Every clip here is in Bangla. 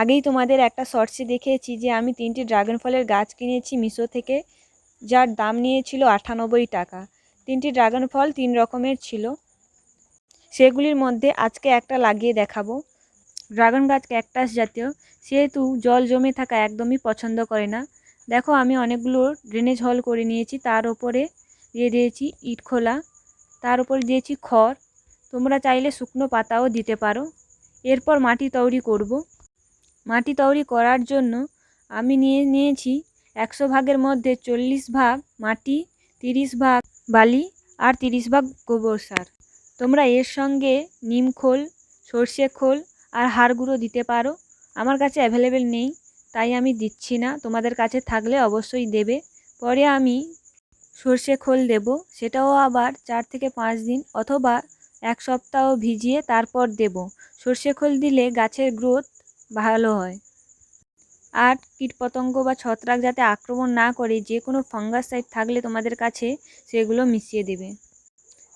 আগেই তোমাদের একটা শর্টসে দেখিয়েছি যে আমি তিনটি ড্রাগন ফলের গাছ কিনেছি মিশো থেকে, যার দাম নিয়েছিল আটানব্বই টাকা। তিনটি ড্রাগন ফল তিন রকমের ছিল। সেগুলির মধ্যে আজকে একটা লাগিয়ে দেখাবো। ড্রাগন গাছ ক্যাকটাস জাতীয়, সেহেতু জল জমে থাকা একদমই পছন্দ করে না। দেখো আমি অনেকগুলো ড্রেনেজ হল করে নিয়েছি, তার ওপরে দিয়ে দিয়েছি ইট খোলা, তার উপরে দিয়েছি খড়। তোমরা চাইলে শুকনো পাতাও দিতে পারো। এরপর মাটি তৈরি করব। মাটি তৈরি করার জন্য আমি নিয়ে নিয়েছি একশো ভাগের মধ্যে চল্লিশ ভাগ মাটি, তিরিশ ভাগ বালি আর তিরিশ ভাগ গোবর সার। তোমরা এর সঙ্গে নিম খোল, সর্ষে খোল আর হাড় গুঁড়ো দিতে পারো। আমার কাছে অ্যাভেলেবেল নেই, তাই আমি দিচ্ছি না। তোমাদের কাছে থাকলে অবশ্যই দেবে। পরে আমি সর্ষে খোল দেব। সেটাও আবার চার থেকে পাঁচ দিন অথবা এক সপ্তাহ ভিজিয়ে তারপর দেব। সর্ষে খোল দিলে গাছের গ্রোথ ভালো হয়। আর কীটপতঙ্গ বা ছত্রাক যাতে আক্রমণ না করে, যে কোনো ফাঙ্গাসাইড থাকলে তোমাদের কাছে সেগুলো মিশিয়ে দেবে।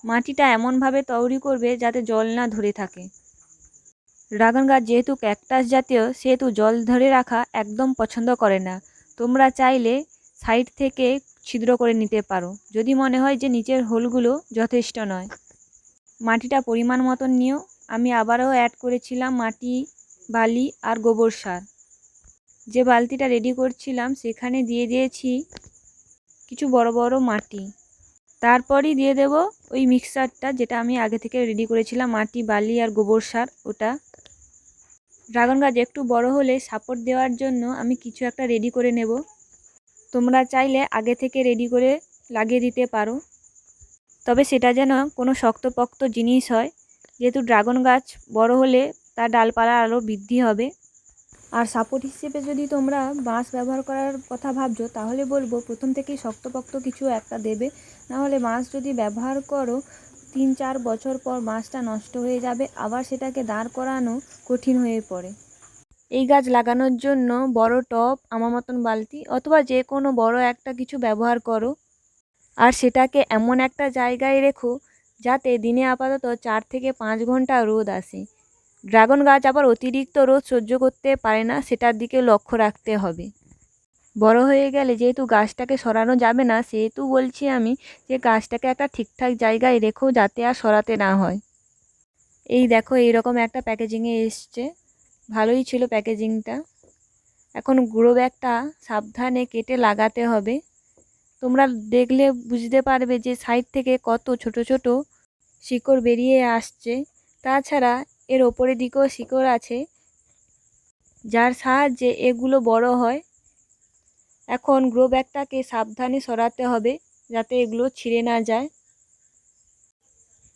মাটিটা এমনভাবে তৈরি করবে যাতে জল না ধরে থাকে। ড্রাগন গাছ যেহেতু ক্যাকটাস জাতীয়, সেহেতু জল ধরে রাখা একদম পছন্দ করে না। তোমরা চাইলে সাইড থেকে ছিদ্র করে নিতে পারো। যদি মনে হয় যে নিচের হোলগুলো যথেষ্ট নয়। মাটিটা পরিমাণ মতন নিও। আমি আবারও অ্যাড করেছিলাম মাটি বালি আর গোবর সার। যে বালতিটা রেডি করছিলাম, সেখানে দিয়ে দিয়েছি কিছু বড় বড় মাটি। তারপরই দিয়ে দেব ওই মিক্সারটা, যেটা আমি আগে থেকে রেডি করেছিলাম, মাটি, বালি আর গোবর সার, ওটা। ড্রাগন গাছ একটু বড় হলে সাপোর্ট দেওয়ার জন্য আমি কিছু একটা রেডি করে নেব। তোমরা চাইলে আগে থেকে রেডি করে লাগিয়ে দিতে পারো। তবে সেটা যেন কোনো শক্তপোক্ত জিনিস হয়। যেহেতু ড্রাগন গাছ বড় হলে তার ডালপালা আরও বৃদ্ধি হবে। আর সাপোর্ট হিসেবে যদি তোমরা বাঁশ ব্যবহার করার কথা ভাবছ, তাহলে বলব প্রথম থেকেই শক্তপোক্ত কিছু একটা দেবে। নাহলে বাঁশ যদি ব্যবহার করো, তিন চার বছর পর বাঁশটা নষ্ট হয়ে যাবে, আবার সেটাকে দাঁড় করানো কঠিন হয়ে পড়ে। এই গাছ লাগানোর জন্য বড় টব, আমার মতন বালতি, অথবা যে কোনো বড় একটা কিছু ব্যবহার করো। আর সেটাকে এমন একটা জায়গায় রেখো, যাতে দিনে আপাতত চার থেকে পাঁচ ঘণ্টা রোদ আসে। ড্রাগন গাছ আবার অতিরিক্ত রোদ সহ্য করতে পারে না, সেটার দিকে লক্ষ্য রাখতে হবে। বড় হয়ে গেলে যেহেতু গাছটাকে সরানো যাবে না, সেহেতু বলছি আমি যে গাছটাকে একটা ঠিকঠাক জায়গায় রেখো যাতে আর সরাতে না হয়। এই দেখো, এইরকম একটা প্যাকেজিংয়ে এসছে। ভালোই ছিল প্যাকেজিংটা। এখন গুঁড়ো ব্যাগটা সাবধানে কেটে লাগাতে হবে। তোমরা দেখলে বুঝতে পারবে যে সাইড থেকে কত ছোট ছোট শিকড় বেরিয়ে আসছে। তাছাড়া এর ওপরের দিকেও শিকড় আছে, যার সাহায্যে এগুলো বড় হয়। এখন গ্রো ব্যাগটাকে সাবধানে সরাতে হবে যাতে এগুলো ছিঁড়ে না যায়।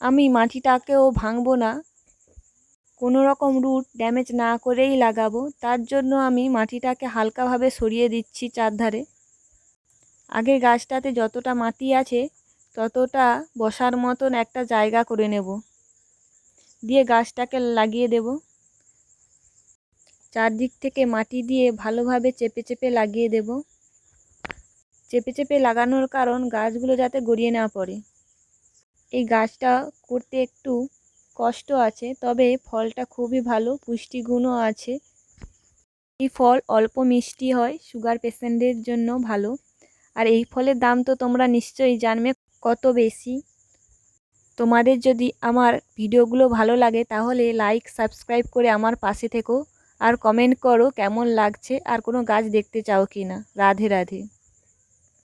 আমি মাটিটাকেও ভাঙবো না। কোনো রকম রুট ড্যামেজ না করেই লাগাবো। তার জন্য আমি মাটিটাকে হালকাভাবে সরিয়ে দিচ্ছি চারধারে। আগে গাছটাতে যতটা মাটি আছে, ততটা বসার মতন একটা জায়গা করে নেব। দিয়ে গাছটাকে লাগিয়ে দেব। চারদিক থেকে মাটি দিয়ে ভালোভাবে চেপে চেপে লাগিয়ে দেব। চেপে চেপে লাগানোর কারণ গাছগুলো যাতে গড়িয়ে না পড়ে। এই গাছটা করতে একটু কষ্ট আছে, তবে ফলটা খুবই ভালো, পুষ্টিগুণও আছে। এই ফল অল্প মিষ্টি হয়, সুগার পেশেন্টদের জন্য ভালো। আর এই ফলের দাম তো তোমরা নিশ্চয়ই জানবে, কত বেশি? তোমাদের যদি আমার ভিডিওগুলো ভালো লাগে, তাহলে লাইক সাবস্ক্রাইব করে আমার পাশে থেকো। আর কমেন্ট করো কেমন লাগছে, আর কোনো গাছ দেখতে চাও কি না রাধে রাধে।